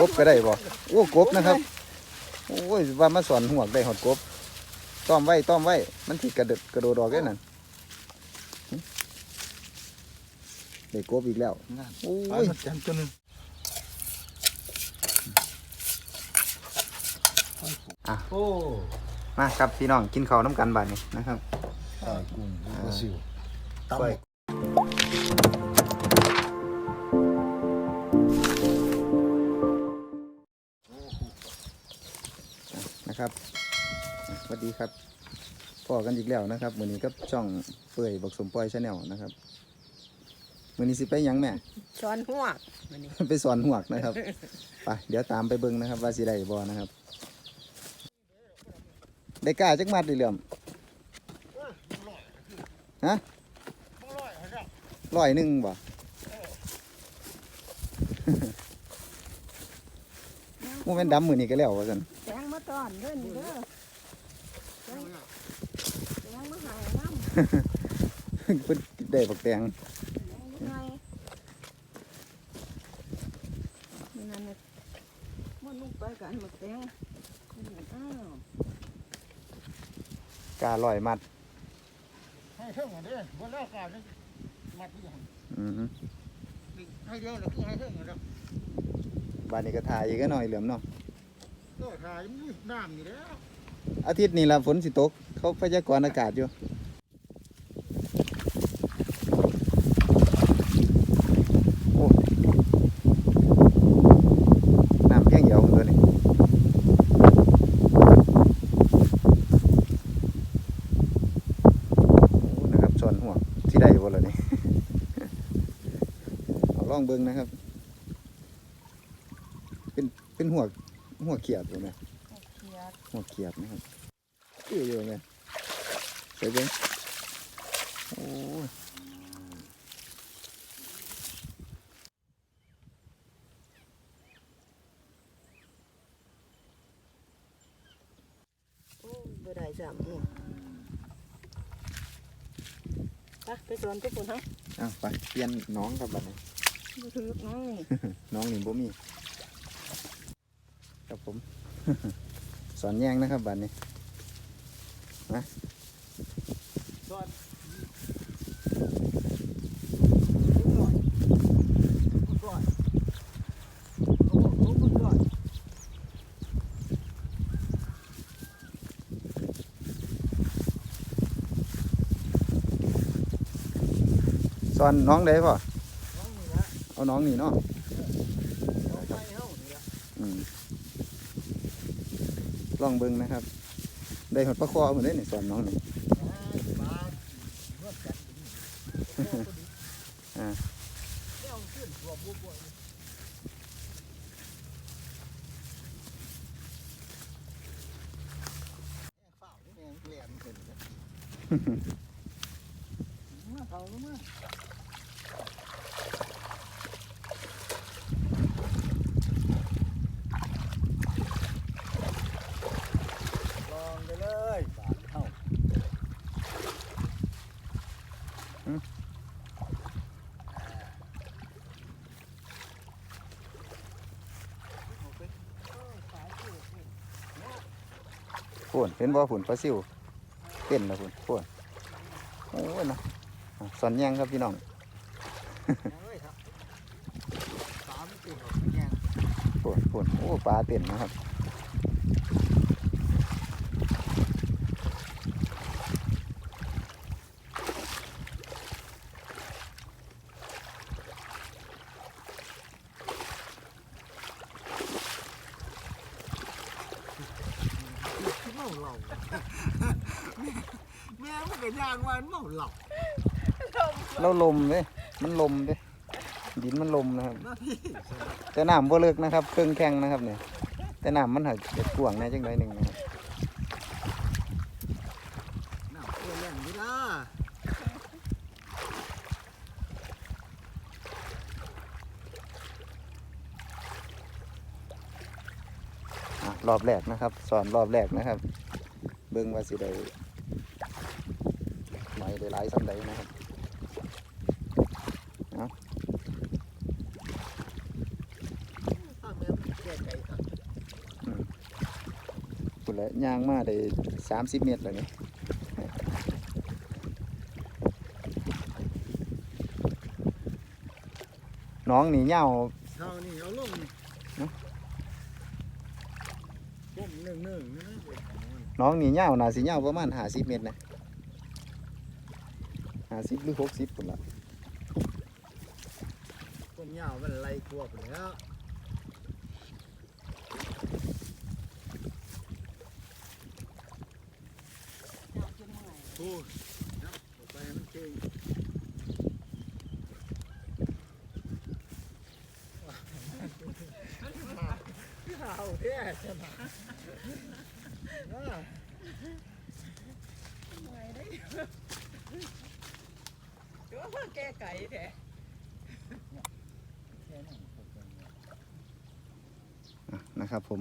กบก็ได้บ่โอ้กบนะครับ โอ้ยว่ามาสอนหัวได้หอดกบ ต้อมไว้ต้อมไว้ มันสิกระเดดกระโดดออกได้นั่นได้กบอีกแล้วโอ้ยจันตัวหนึงอะโอ้มาครับพี่น้องกินข้าวน้ำกันบาดนี้นะครับกุ้งกปลาซิวตำไปบั นะครับอะสวัสดีครับพอกันอีกแล้วนะครับมื้อนี้กับช่องเปื่อยบักสมปอยชาแนลนะครับมื้อนี้สิไปหยังแม่ช้อนหัวกมันนี่ไปสอนหวกนะครับไปเดี๋ยวตามไปเบิ่งนะครับ ว่าสิได้บ่นะครับ ได้กล้าจักมัดดิเหลื่อมฮะร้อยหนึ่งบ่โมเมนดำมือนี้ก็แล้วว่าซั่นแตงมาต อนเด้อนี่เด้อแตงมาหายน้ำเพิ่นได้บักแตงแตงยังไงนี่นั่นน่ะมันลงไปกันหมดแตงอ้าวการ้อยมัดให้เท่งอันเด้อบนแล้วกานี่มัดที่หันอือฮึให้เดียวเลยคือให้เท่งอันเด้อบ้านนี้ก็ถ่ายอีกก็หน่อยเหลือมเนาะ ก็ถ่ายมันมีน้ำอยู่แล้วอาทิตย์นี้ละฝนสิตก เขาพยากรณ์อากาศอยู่โอ้น้ำเพียงเดียวตัวนี้โอ้นะครับส่วนหัวที่ได้บ่ล่ะนี่เอาลองเบิ่งนะครับ เป็นเป็นหัว หัวเขียดอยู่ไหมเขียดหัวเขียดนะครับคืออยู่ไหมใส่เบิ่งโอ้ยโอ้ยบ่ได้จ้ะนี่ไปไปสวนทุกคนฮะอ้าวไปเปลี่ยนน้องครับบัดนี้ดูถือน้องนี่ น้องนี่บ่มีครับ ผม สอนแยงนะครับบัดนี้นก่อนอ้โหก่อนสอนน้องได้ป่ะน้องนี่ละเอาน้องนี่เนาะ น้องไปเฮานี่ละ อืม ลองเบิ่งนะครับ ได้หดประคอเหมือนได้นี่สอนน้องนี่ปลาเมื่อกันอ่าแนวขึ้นตัวบัวๆฝ้านี่แม่งเกลียนเนเลยมาเขามาลองไปเลยบาทเท่า ฝ นเห็นบ่ฝนปลาซิวเต้นนะฝนฝนโอ้ยนะอะสอนแยงครับพี่น้องผุนผุนฝนโอ้ปลาเต้นนะครับ เมาเหล้าแม่มันก็ย่างว่าเมาเหล้าแล้วลมเด้มันลมเด้ดินมันลมนะครับ หน้าที่แต่น้ำบ่เลิกนะครับเครื่องแข็งนะครับเนี่ยแต่น้ำมันหักเด็ดกวางแหน่จังไดหนึ่งนะครับน้ำตัวแรงนี่ล่ะอะรอบแรกนะครับ สอนรอบแรกนะครับ เบิ่งว่าสิได้ ได้หลายสันใดนะครับนะคุณละย่างมาได้สามสิบเมตรเลยนี่น้องหนีเงาเท่านี่เอาลงลงหนึ่งหนึ่งน้องหนีเงาหนาสีเงาประมาณห้าสิบเมตรนะ ห้าสิบหรือหกสิบคนละก้มยาวมันไล่กลัวไปแล้วเอาจนเมื่อยโอ้ยนับออกไปให้มันเก่งเอาเท่ชนะนะเมื่อยได้ ถือว่าเพิ่งแก้ไก่แท้อะนะครับผม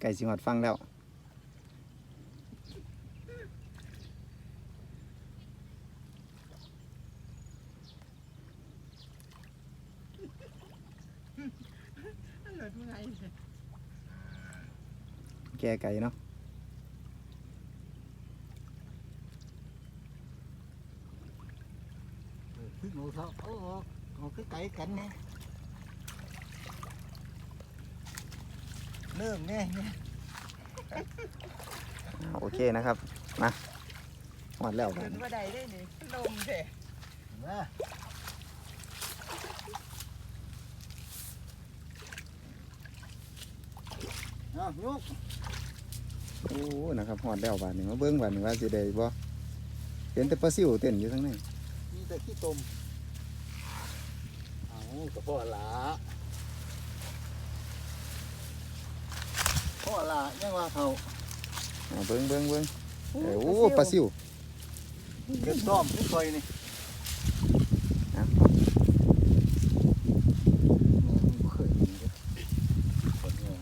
ไก่สิหอดฟังแล้วมันหลุดเมื่อยแท้แก่ไก่เนาะ พึ่งเอาเท้าเอาออกเอา คือไก่กันเนี่ยเริ่มเนี่ยเนี่ยอ่าโอเคนะครับ มาหอดแล้วขึ้นบ่ได้ได้นี่ลมแท้นะเอายกโอ้นะครับหอดแล้วบาดนี้มาเบิ้งบาดนี้ว่าสิได้บ่เห็นแต่ปลาซิวเต้นอยู่ทั้งนั้นมีแต่ขี้ตมเอา กระเพาะหลาพ่อหลายังว่าเขาอ่าเบิ้งเบิ้งเบิ้งเอ้ยโอ้ปลาซิวเก็บต้อมทุกซอยนี่อะเคยมีเด้อคนงง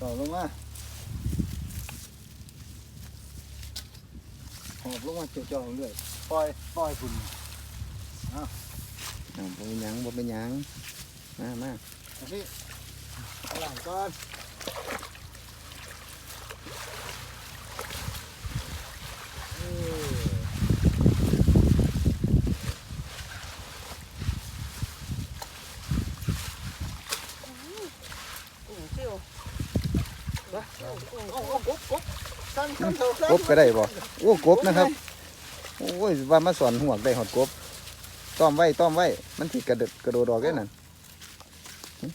ต่อลงมาหอบลงมาเจ่อๆเรื่อย ปล่อยปล่อยคุณอ่าบ่เป็นหยังบ่เป็นหยังมามาอันนี้เอาหลังก่อนเออกุ้งซิวเอาเอากบกบสั้นสั้นเท่าสั้นกบก็ได้บ่โอ้กบนะครับโอ้ยว่ามาสอนหวกได้หอดกบต้อมไว้ต้อมไว้ มันสิกระโดดกระโดดออกได้นั่นหึ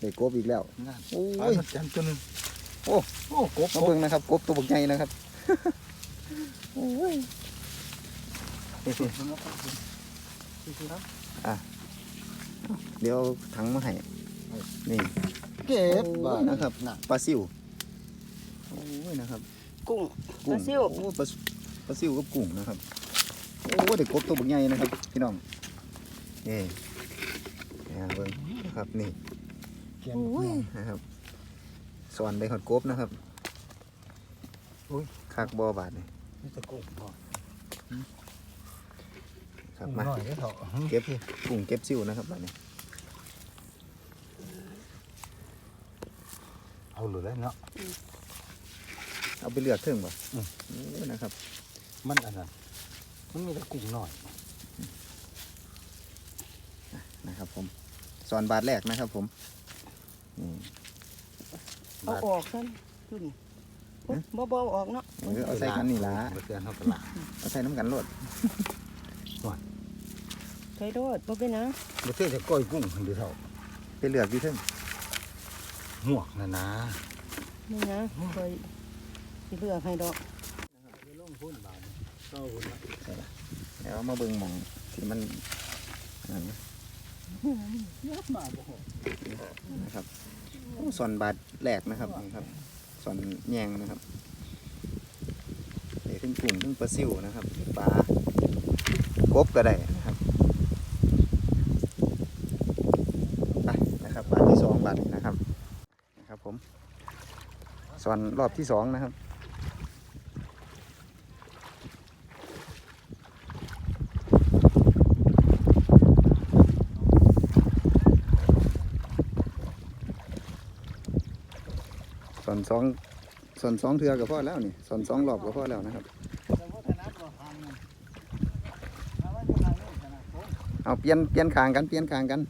ได้กบอีกแล้วนั่นโอ้โอ้ยยจันตัวหนึงโอ้โอ้กบมาเบิ่งนะครับกบตัวบักใหญ่นะครับโอ้ยเดี๋ยวเอาถังมาให้นี่เก็บโอ้ยนะครับน่ะปลาซิวโอ้ยนะครับ กุ้งปกุ้ลางซิวโอ้ปลา ปลาซิวกับกุ้งนะครับ โอ้เด็กกบตัวบักใหญ่นะครับ พี่น้อง นี่นี่เบิ่งนะครับนี่เขียนโอ้ยนะครับสอนได้หอดกบนะครับอุ้ยคักบ่อบาดนี่นี่ตะกุ้งพอครับกุ้งมาหน่อยก็เถอะเก็บกุ้งเก็บซิวนะครับบาดนี้เอาหลุดแล้วเนาะเอาไปเลือกเทิงบ่อืมโอ้ยนะครับ มันอันนั้นมันมีแตะกุ้งหน่อยนะครับผมสอนบาทแรกนะครับผมนี่เอาออกซั่นขึ้นบ่บ่เอาออกเนาะเออเอาใส่กันนี่ละเตือนเขาตลาดเอาใส่น้ำกันโลดใส่โดดบ่เป็นหยังบ่เท่จะก้อยกุ้งเดี๋ยวเถอะไปเลือกที่เทิงหวกนะนะนี่นะคอยสิเลือกให้ดอกลงพุ่นบาดนี้ เก้าพุ่นละเดี๋ยวมาเบิ่งหมองที่มันอันนั้นยับมาบ่หอนะครับโอ้สอนบาทแรกนะครับนี่ครับสอนแยงนะครับเดี๋ยวขึ้นกุ้งขึ้นปลาซิวนะครับปลากบก็ได้นะครับไปนะครับบาทที่สองบาทนี้นะครับนะครับผมสอนรอบที่สองนะครับ สองส่วนสองเทือก็พอแล้วนี่ส่วนสองหลอบก็พอแล้วนะครับเอาเปลี่ยนเปลี่ยนคางกันเปลี่ยนคางกัน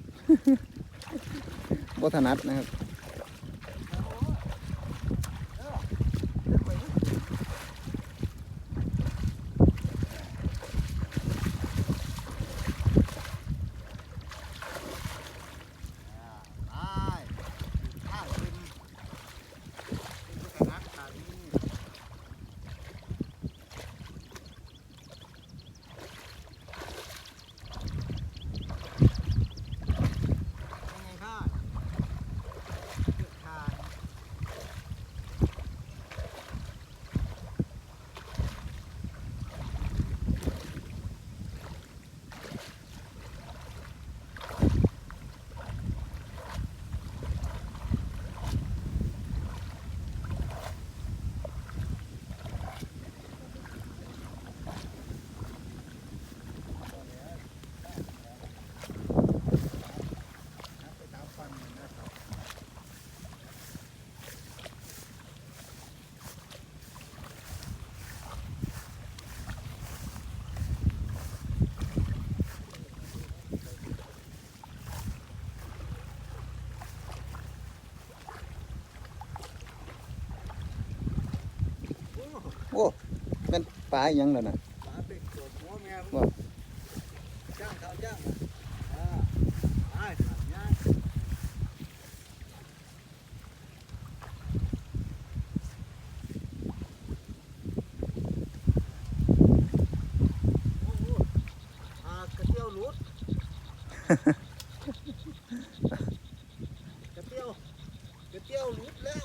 บ่ถนัดนะครับ อ่าไปข้างเป็นเป็นถนัดทางนี้ยังไงค่ะเลือกทาง ไปตามฟันมันนะครับ โอ้เป็นปลาอหยังแล้วนะหมาเป็ดโกรธหัวเมียว่าจ้างเขาจ้างมาอ่าไปถามย่างโอ้โหอ่ากระเตี้ยวหลุดกระเตี้ยวกระเตี้ยวหลุดแล้ว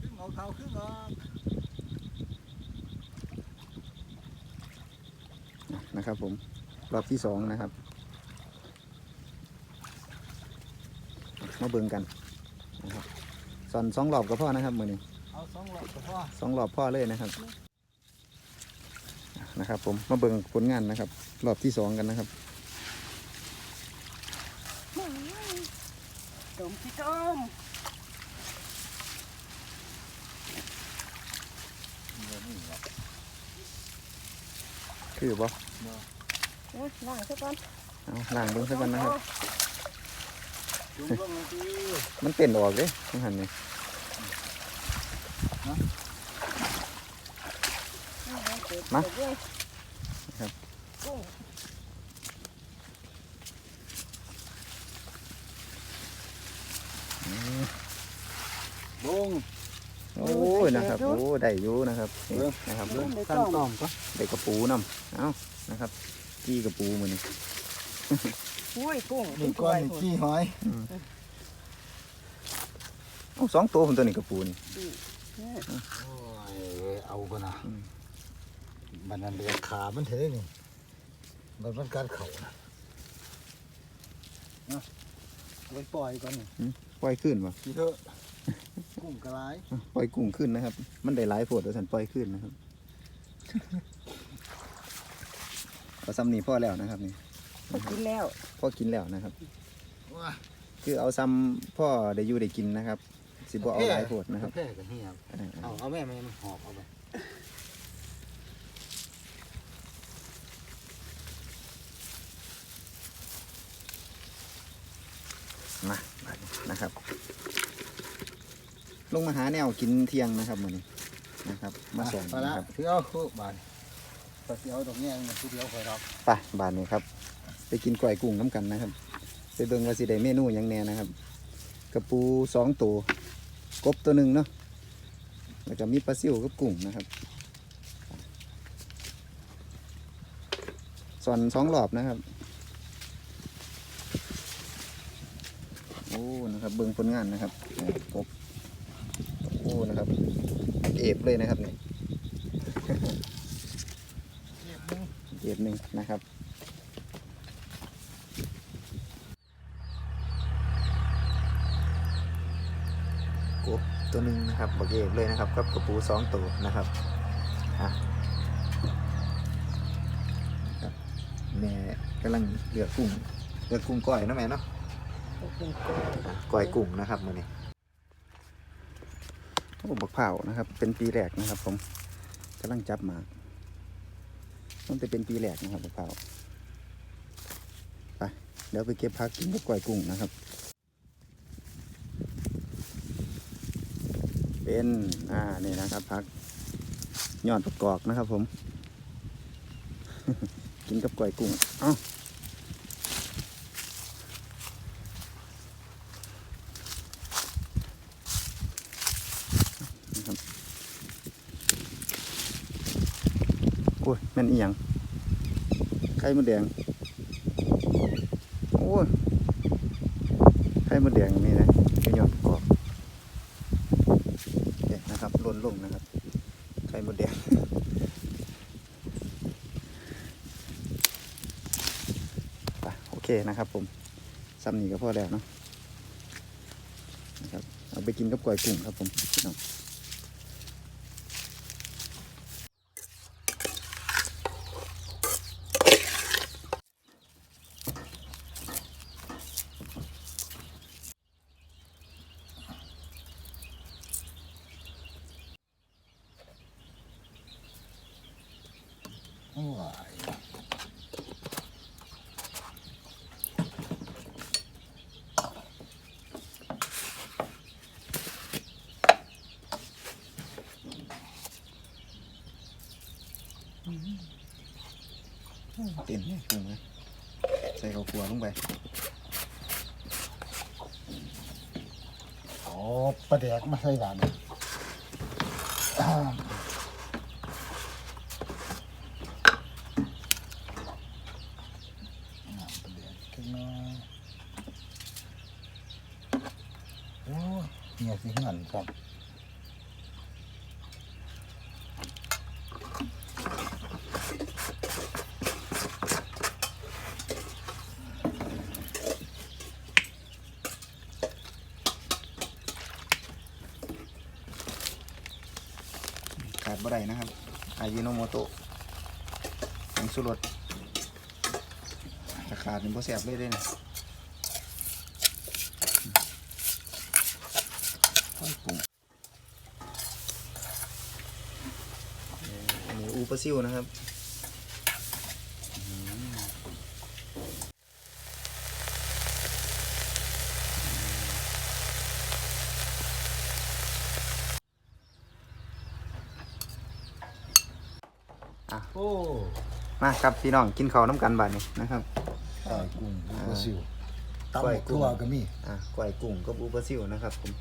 ขึ้น เอาเขาขึ้นออกนะครับผมรอบที่สองนะครับ มาเบิ่งกันนะครับสอนสองรอบก็พอนะครับมือนี้เอาสองหลอดก็พอสองรอบพ่อเลยนะครับนะครับ ผมมาเบิ่งผลงานนะครับ รอบที่สองกันนะครับต้มพี่ต้ม คือบ่นะล้างซะก่อนเอาล่างเบิ่งสักกันนะครับ จุ่มลงทีมันเต้นออกเด้ทังหันนี่มาครับกุ้งบง โอ้ยนะครับ โอ้ได้อยู่นะครับนี่นะครับกุ้งได้ตั้ต้งมต้อมก็ได้กระปูนำเอ้านะครับจี้กระปูมือนี่อุ้ยกุ้งหนึ่งก้อนหนึ่งขี้หอยเอาสองตัวผมตัวนี้กระปูนี่เนี่ยโอ้ยเอากันนะอืมมันนั่นเรียกขา มันเท่นี่มันมันการเข่านะนะเอาไปปล่อยก่อนนี่ปล่อยขึ้นวะทีเถอะ กุ้งกระไรปล่อยกุ้งขึ้นนะครับ มันได้หลายโพดแล้วฉันปล่อยขึ้นนะครับพอซ้ำนี่พ่อแล้วนะครับนี่พอกินแล้วพ่อกินแล้วนะครับว้าคือเอาซ้ำพ่อได้อยู่ได้กินนะครับ สิบ่เอาหลายโพดนะครับแพร่กับเหี่ยวเออเอาเอาแม่แม่มันหอบเอาไปมามานะครับ ลงมาหาแนวกินเที่ยงนะครับมื้อนี้นะครับ มาส่งไปนะละครับถือเอาคู่บานไปเสียวตรงแง่เนี่ยผู้เดียวคอยรับไปบานนี้ครับ ไปกินก๋วยกุ้งน้ำกันนะครับ ไปเบิ่งว่าสิได้เมนูหยังแหน่นะครับ กระปูสองตัวกบตัวหนึ่งเนาะแล้วก็มีปลาซิวกับกุ้งนะครับสอนสองรอบนะครับ โอ้ นะครับ เบิ่งผลงานนะครับนี่กบโอ้นะครับ เอฟเลยนะครับนี่เอฟหนึ่งนะครับกบตัวหนึ่งนะครับบักเอกเลยนะครับกับกระปูสองตัวนะครับอะครับแม่กำลังเลือกกุ้งเลือกกุ้งก้อยเนาะแม่เนาะก็เป็นก้อยก้อยกุ้งนะครับมื้อนี้ โอ้บักเผานะครับ เป็นปีแรกนะครับ ผมกำลังจับมาต้องไปเป็นปีแรกนะครับบักเผาไปเดี๋ยวไปเก็บพักกินกับก้อยกุ้งนะครับ เป็นอ่านี่นะครับพักยอดประกอบนะครับ ผม กินกับก้อยกุ้งเอ้า นะครับโอ้ยแม่นอีหยังไข่มดแดง โอ้ยไข่มดแดงนี่นะเป็นยอดกอบเด็ดนะครับล่นลงนะครับ ไข่มดแดงไปโอเคนะครับผมซ้ำนี้ก็พอแล้วเนาะนะครับเอาไปกินกับก๋วยกุ้งครับผมพี่น้อง ว้าย เต็มเลยกุ้งเลย ใส่ข้าวคั่วลงไปโอ้ปลาแดกมาใส่กันน้ำปลาแดกขึ้นมาโอ้เนี่ยสิหันครับ ขาดบ่นะครับอายิโนโมโตะผงสุรสถ้าขาดนี่บ่แซ่บเลยเด้นะก้อยกุ้งอันนี้อูปลาซิวนะครับ อะโอ้มาครับพี่น้องกินข้าวน้ำกันบาดนี้นะครับ ก้อยกุ้งลูกปลาซิวตำก้อยบักกุ้งทั่วก็มีอะก้อยกุ้งกับอูปลาซิวนะครับผม